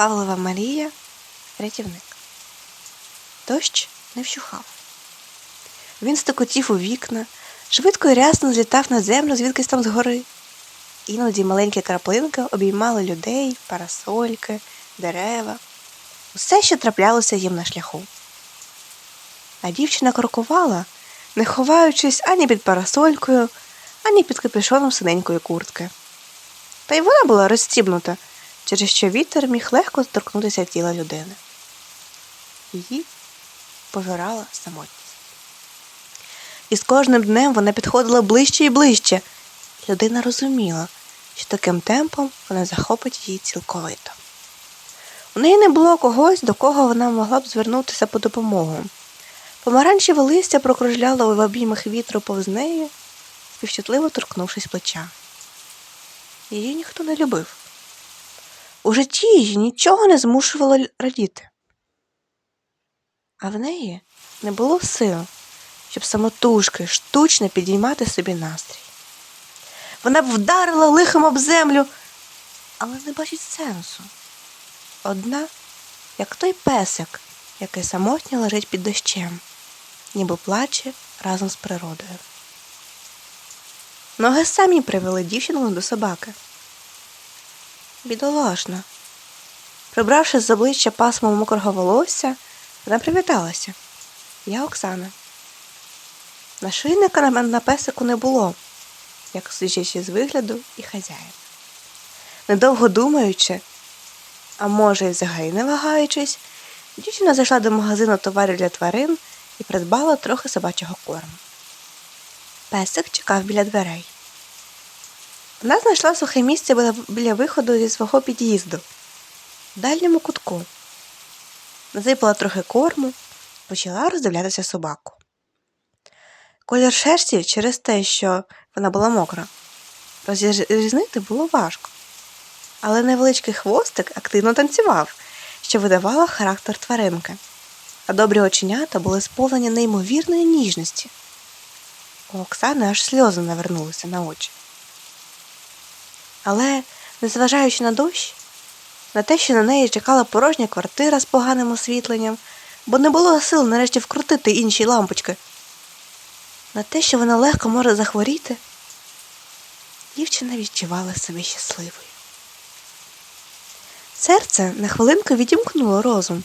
Павлова Марія, рятівник. Дощ не вщухав. Він стукотів у вікна, швидко і рясно злітав на землю звідкись там згори. Іноді маленькі краплинки обіймали людей, парасольки, дерева, усе, що траплялося їм на шляху. А дівчина крокувала, не ховаючись ані під парасолькою, ані під капюшоном синенької куртки. Та й вона була розстібнута, через що вітер міг легко торкнутися тіла людини. Її пожирала самотність. І з кожним днем вона підходила ближче і ближче. Людина розуміла, що таким темпом вона захопить її цілковито. У неї не було когось, до кого вона могла б звернутися по допомогу. Помаранчеве листя прокружляло в обіймах вітру повз неї, співчутливо торкнувшись плеча. Її ніхто не любив. У житті її нічого не змушувало радіти. А в неї не було сил, щоб самотужки штучно підіймати собі настрій. Вона б вдарила лихом об землю, але не бачить сенсу. Одна, як той песик, який самотньо лежить під дощем, ніби плаче разом з природою. Ноги самі привели дівчину до собаки. Бідолашна. Прибравши з обличчя пасмо мокрого волосся, вона привіталася. Я Оксана. Нашийника на, песику не було, як судячи з вигляду і хазяїн. Недовго думаючи, а може, й взагалі не вагаючись, дівчина зайшла до магазину товарів для тварин і придбала трохи собачого корму. Песик чекав біля дверей. Вона знайшла сухе місце біля, виходу зі свого під'їзду, в дальньому кутку. Насипала трохи корму, почала роздивлятися собаку. Колір шерсті через те, що вона була мокра, розрізнити було важко. Але невеличкий хвостик активно танцював, що видавало характер тваринки, а добрі оченята були сповнені неймовірної ніжності. У Оксани аж сльози навернулися на очі. Але, незважаючи на дощ, на те, що на неї чекала порожня квартира з поганим освітленням, бо не було сил нарешті вкрутити інші лампочки, на те, що вона легко може захворіти, дівчина відчувала себе щасливою. Серце на хвилинку відімкнуло розум,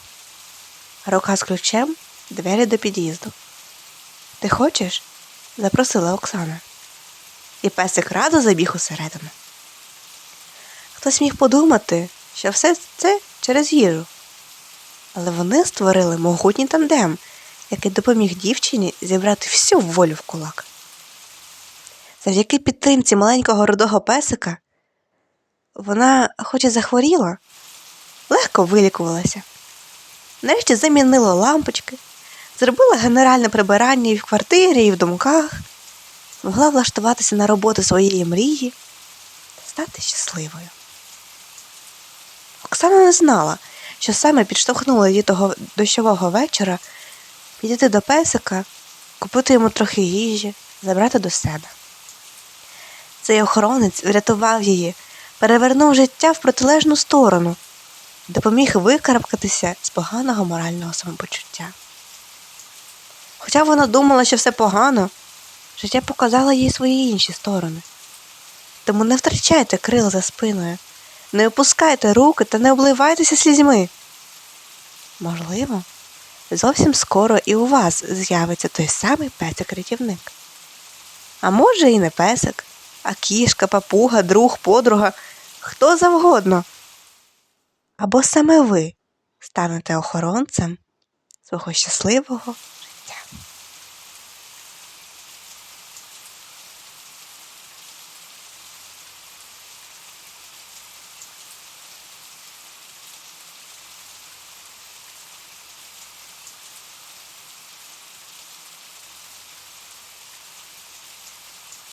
рука з ключем двері до під'їзду. Ти хочеш? запросила Оксана. І песик радо забіг усередину. Хтось міг подумати, що все це через їжу. Але вони створили могутній тандем, який допоміг дівчині зібрати всю волю в кулак. Завдяки підтримці маленького рудого песика вона, хоч і захворіла, легко вилікувалася. Нарешті замінила лампочки, зробила генеральне прибирання і в квартирі, і в думках, могла влаштуватися на роботу своєї мрії та стати щасливою. Оксана не знала, що саме підштовхнуло її того дощового вечора підійти до песика, купити йому трохи їжі, забрати до себе. Цей охоронець врятував її, перевернув життя в протилежну сторону, допоміг викарабкатися з поганого морального самопочуття. Хоча вона думала, що все погано, життя показало їй свої інші сторони. Тому не втрачайте крил за спиною, не опускайте руки та не обливайтеся слізьми. Можливо, зовсім скоро і у вас з'явиться той самий песик-рятівник. А може і не песик, а кішка, папуга, друг, подруга, хто завгодно. Або саме ви станете охоронцем свого щасливого життя.